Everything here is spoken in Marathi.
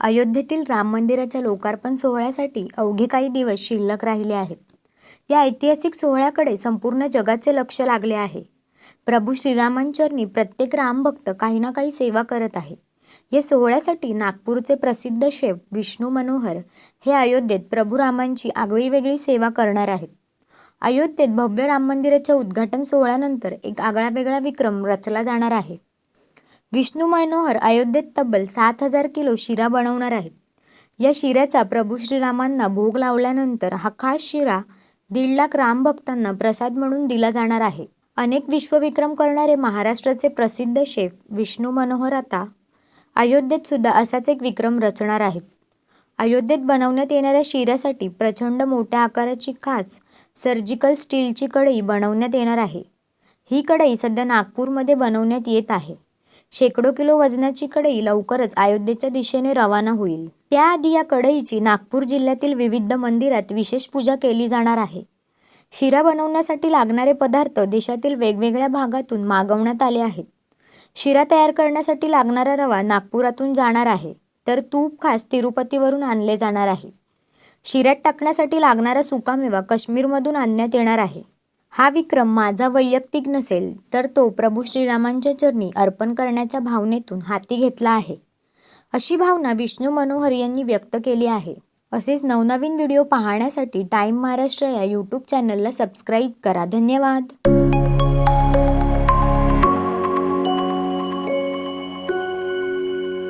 अयोध्येतील राम मंदिराच्या लोकार्पण सोहळ्यासाठी अवघे काही दिवस शिल्लक राहिले आहेत. या ऐतिहासिक सोहळ्याकडे संपूर्ण जगाचे लक्ष लागले आहे. प्रभू श्रीरामांचरणी प्रत्येक रामभक्त काही ना काही सेवा करत आहे. या सोहळ्यासाठी नागपूरचे प्रसिद्ध शेफ विष्णू मनोहर हे अयोध्येत प्रभू रामांची आगळी वेगळी सेवा करणार आहेत. अयोध्येत भव्य राम मंदिराच्या उद्घाटन सोहळ्यानंतर एक आगळावेगळा विक्रम रचला जाणार आहे. विष्णू मनोहर अयोध्येत तब्बल सात हजार किलो शिरा बनवणार आहेत. या शिऱ्याचा प्रभू श्रीरामांना भोग लावल्यानंतर हा खास शिरा दीड लाख रामभक्तांना प्रसाद म्हणून दिला जाणार आहे. अनेक विश्वविक्रम करणारे महाराष्ट्राचे प्रसिद्ध शेफ विष्णू मनोहर आता अयोध्येत सुद्धा असाच एक विक्रम रचणार आहेत. अयोध्येत बनवण्यात येणाऱ्या शिऱ्यासाठी प्रचंड मोठ्या आकाराची खास सर्जिकल स्टीलची कढई बनवण्यात येणार आहे. ही कढई सध्या नागपूरमध्ये बनवण्यात येत आहे. शेकडो किलो वजनाची कढई लवकरच अयोध्येच्या दिशेने रवाना होईल. त्याआधी या कढईची नागपूर जिल्ह्यातील विविध मंदिरात विशेष पूजा केली जाणार आहे. शिरा बनवण्यासाठी लागणारे पदार्थ देशातील वेगवेगळ्या भागातून मागवण्यात आले आहेत. शिरा तयार करण्यासाठी लागणारा रवा नागपुरातून जाणार आहे तर तूप खास तिरुपतीवरून आणले जाणार आहे. शिऱ्यात टाकण्यासाठी लागणारा सुकामेवा काश्मीरमधून आणण्यात येणार आहे. हा विक्रम माझा वैयक्तिक नसेल तर तो प्रभू श्रीरामांच्या चरणी अर्पण करण्याच्या भावनेतून हाती घेतला आहे, अशी भावना विष्णू मनोहर यांनी व्यक्त केली आहे. असेच नवनवीन व्हिडिओ पाहण्यासाठी टाईम महाराष्ट्र या यूट्यूब चॅनलला सबस्क्राईब करा. धन्यवाद.